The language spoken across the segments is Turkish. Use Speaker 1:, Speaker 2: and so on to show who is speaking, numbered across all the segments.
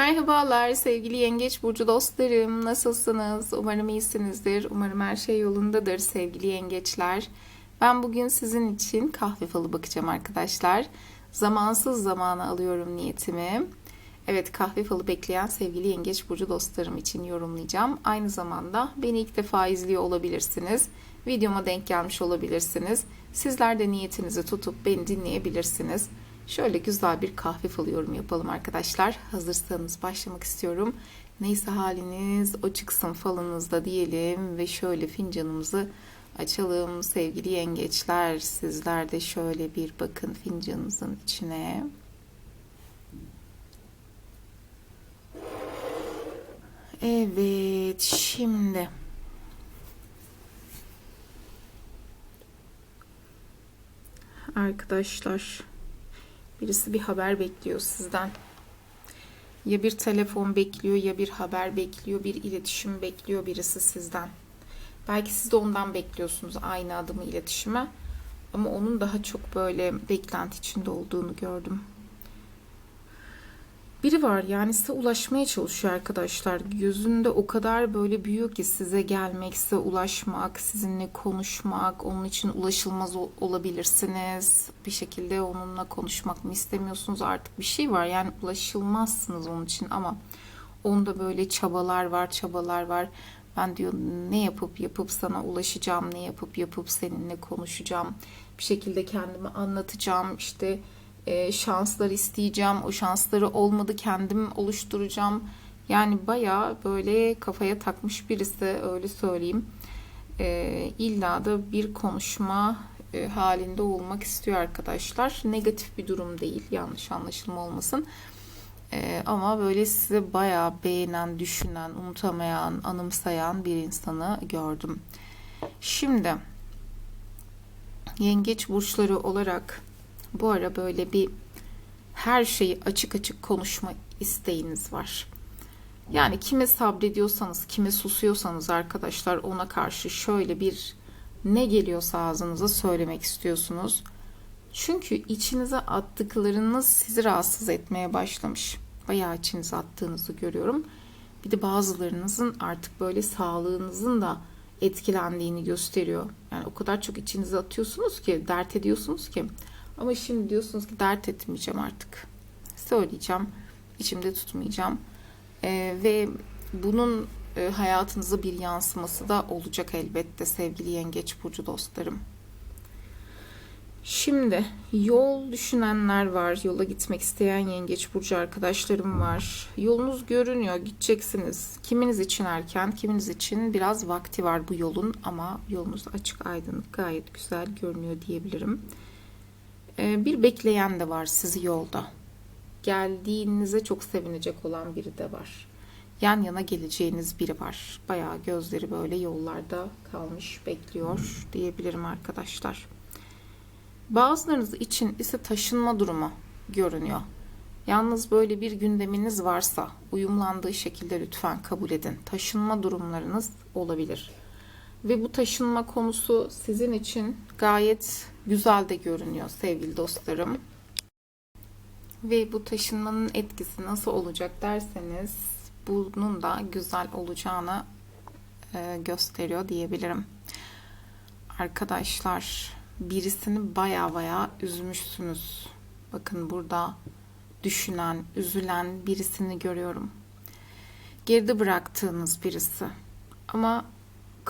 Speaker 1: Merhabalar sevgili Yengeç Burcu dostlarım. Nasılsınız? Umarım iyisinizdir. Umarım her şey yolundadır sevgili yengeçler. Ben bugün sizin için kahve falı bakacağım arkadaşlar. Zamansız zamana alıyorum niyetimi. Evet kahve falı bekleyen sevgili Yengeç Burcu dostlarım için yorumlayacağım. Aynı zamanda beni ilk defa izliyor olabilirsiniz. Videoma denk gelmiş olabilirsiniz. Sizler de niyetinizi tutup beni dinleyebilirsiniz. Şöyle güzel bir kahve falı yorum yapalım arkadaşlar. Hazırsanız başlamak istiyorum. Neyse haliniz o çıksın falınızda diyelim ve şöyle fincanımızı açalım sevgili yengeçler. Sizler de şöyle bir bakın fincanınızın içine. Evet şimdi arkadaşlar Birisi bir haber bekliyor sizden. Ya bir telefon bekliyor ya bir haber bekliyor, bir iletişim bekliyor birisi sizden. Belki siz de ondan bekliyorsunuz aynı adımı iletişime. Ama onun daha çok böyle beklenti içinde olduğunu gördüm. Biri var yani size ulaşmaya çalışıyor arkadaşlar. Gözünde o kadar böyle büyüyor ki size gelmek, size ulaşmak, sizinle konuşmak, onun için ulaşılmaz olabilirsiniz. Bir şekilde onunla konuşmak mı istemiyorsunuz artık bir şey var. Yani ulaşılmazsınız onun için ama onda böyle çabalar var, çabalar var. Ben diyor ne yapıp yapıp sana ulaşacağım, ne yapıp yapıp seninle konuşacağım. Bir şekilde kendimi anlatacağım. İşte e, şanslar isteyeceğim. O şansları olmadı kendim oluşturacağım. Yani baya böyle kafaya takmış birisi öyle söyleyeyim. E, illa da bir konuşma e, halinde olmak istiyor arkadaşlar. Negatif bir durum değil. Yanlış anlaşılma olmasın. E, ama böyle size baya beğenen, düşünen, unutamayan, anımsayan bir insanı gördüm. Şimdi yengeç burçları olarak bu ara böyle bir her şeyi açık açık konuşma isteğiniz var. Yani kime sabrediyorsanız, kime susuyorsanız arkadaşlar ona karşı şöyle bir ne geliyorsa ağzınıza söylemek istiyorsunuz. Çünkü içinize attıklarınız sizi rahatsız etmeye başlamış. Bayağı içinize attığınızı görüyorum. Bir de bazılarınızın artık böyle sağlığınızın da etkilendiğini gösteriyor. Yani o kadar çok içinize atıyorsunuz ki, dert ediyorsunuz ki ama şimdi diyorsunuz ki dert etmeyeceğim artık. Söyleyeceğim. içimde tutmayacağım. Ee, ve bunun e, hayatınıza bir yansıması da olacak elbette sevgili yengeç burcu dostlarım. Şimdi yol düşünenler var. Yola gitmek isteyen yengeç burcu arkadaşlarım var. Yolunuz görünüyor. Gideceksiniz. Kiminiz için erken, kiminiz için biraz vakti var bu yolun ama yolunuz açık, aydınlık, gayet güzel görünüyor diyebilirim. Ee, bir bekleyen de var sizi yolda. Geldiğinize çok sevinecek olan biri de var. Yan yana geleceğiniz biri var. Bayağı gözleri böyle yollarda kalmış bekliyor diyebilirim arkadaşlar. Bazılarınız için ise taşınma durumu görünüyor. Yalnız böyle bir gündeminiz varsa uyumlandığı şekilde lütfen kabul edin. Taşınma durumlarınız olabilir. Ve bu taşınma konusu sizin için gayet güzel de görünüyor sevgili dostlarım. Ve bu taşınmanın etkisi nasıl olacak derseniz bunun da güzel olacağını e, gösteriyor diyebilirim. Arkadaşlar birisini baya baya üzmüşsünüz. Bakın burada düşünen, üzülen birisini görüyorum. Geride bıraktığınız birisi. Ama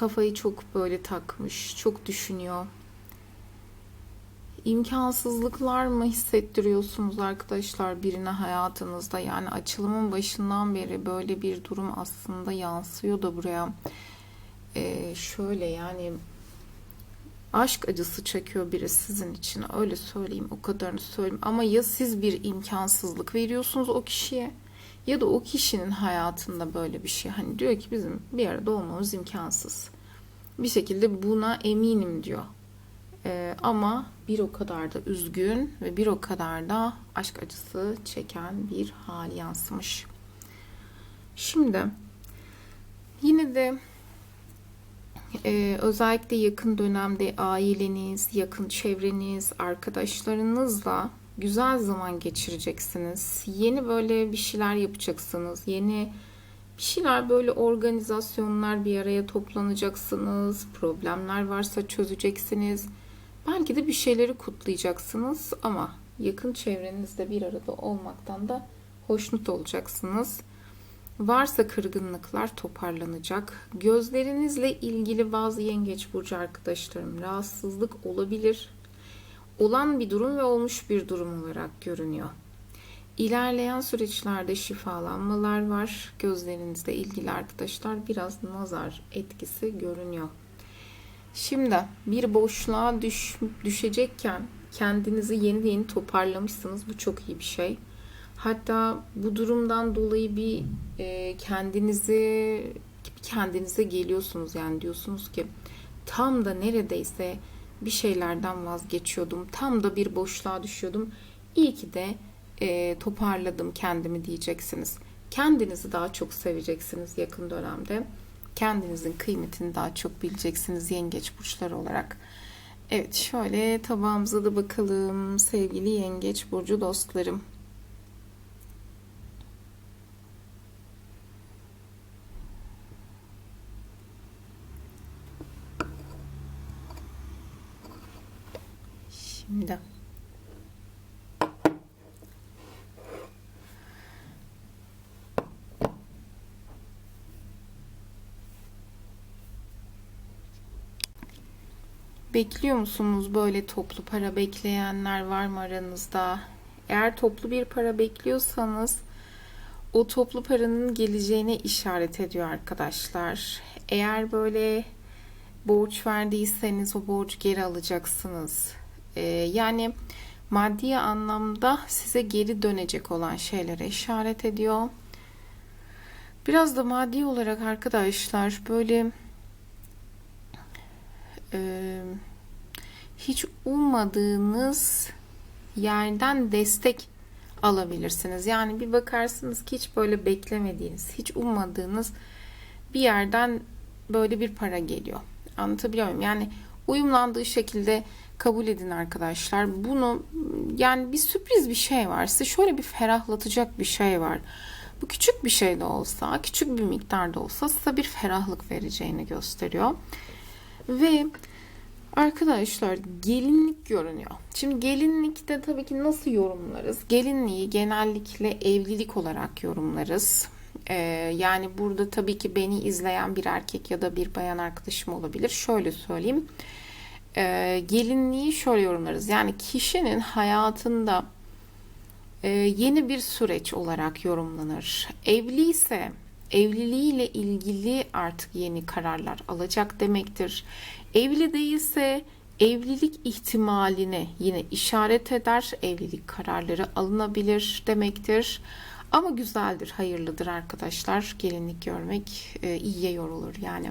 Speaker 1: kafayı çok böyle takmış, çok düşünüyor. İmkansızlıklar mı hissettiriyorsunuz arkadaşlar birine hayatınızda? Yani açılımın başından beri böyle bir durum aslında yansıyor da buraya. Ee, şöyle yani aşk acısı çekiyor biri sizin için öyle söyleyeyim o kadarını söyleyeyim ama ya siz bir imkansızlık veriyorsunuz o kişiye ya da o kişinin hayatında böyle bir şey. Hani diyor ki bizim bir arada olmamız imkansız. Bir şekilde buna eminim diyor. Ee, ama bir o kadar da üzgün ve bir o kadar da aşk acısı çeken bir hal yansımış. Şimdi yine de e, özellikle yakın dönemde aileniz, yakın çevreniz, arkadaşlarınızla güzel zaman geçireceksiniz. Yeni böyle bir şeyler yapacaksınız. Yeni bir şeyler böyle organizasyonlar bir araya toplanacaksınız. Problemler varsa çözeceksiniz. Belki de bir şeyleri kutlayacaksınız ama yakın çevrenizde bir arada olmaktan da hoşnut olacaksınız. Varsa kırgınlıklar toparlanacak. Gözlerinizle ilgili bazı yengeç burcu arkadaşlarım rahatsızlık olabilir. Olan bir durum ve olmuş bir durum olarak görünüyor. İlerleyen süreçlerde şifalanmalar var. Gözlerinizle ilgili arkadaşlar biraz nazar etkisi görünüyor. Şimdi bir boşluğa düş, düşecekken kendinizi yeni yeni toparlamışsınız. Bu çok iyi bir şey. Hatta bu durumdan dolayı bir e, kendinizi kendinize geliyorsunuz yani diyorsunuz ki tam da neredeyse bir şeylerden vazgeçiyordum. Tam da bir boşluğa düşüyordum. İyi ki de e, toparladım kendimi diyeceksiniz. Kendinizi daha çok seveceksiniz yakın dönemde. Kendinizin kıymetini daha çok bileceksiniz yengeç burçları olarak. Evet şöyle tabağımıza da bakalım sevgili yengeç burcu dostlarım. Şimdi Bekliyor musunuz böyle toplu para bekleyenler var mı aranızda? Eğer toplu bir para bekliyorsanız o toplu paranın geleceğine işaret ediyor arkadaşlar. Eğer böyle borç verdiyseniz o borcu geri alacaksınız. Ee, yani maddi anlamda size geri dönecek olan şeylere işaret ediyor. Biraz da maddi olarak arkadaşlar böyle e, hiç ummadığınız yerden destek alabilirsiniz. Yani bir bakarsınız ki hiç böyle beklemediğiniz, hiç ummadığınız bir yerden böyle bir para geliyor. Anlatabiliyor muyum? Yani uyumlandığı şekilde kabul edin arkadaşlar. Bunu yani bir sürpriz bir şey var. Size şöyle bir ferahlatacak bir şey var. Bu küçük bir şey de olsa, küçük bir miktarda olsa size bir ferahlık vereceğini gösteriyor. Ve arkadaşlar gelinlik görünüyor. Şimdi gelinlikte tabii ki nasıl yorumlarız? Gelinliği genellikle evlilik olarak yorumlarız. Ee, yani burada tabii ki beni izleyen bir erkek ya da bir bayan arkadaşım olabilir. Şöyle söyleyeyim. Ee, gelinliği şöyle yorumlarız. Yani kişinin hayatında e, yeni bir süreç olarak yorumlanır. Evli ise evliliğiyle ilgili artık yeni kararlar alacak demektir. Evli değilse evlilik ihtimaline yine işaret eder. Evlilik kararları alınabilir demektir. Ama güzeldir, hayırlıdır arkadaşlar. Gelinlik görmek e, iyiye yorulur yani.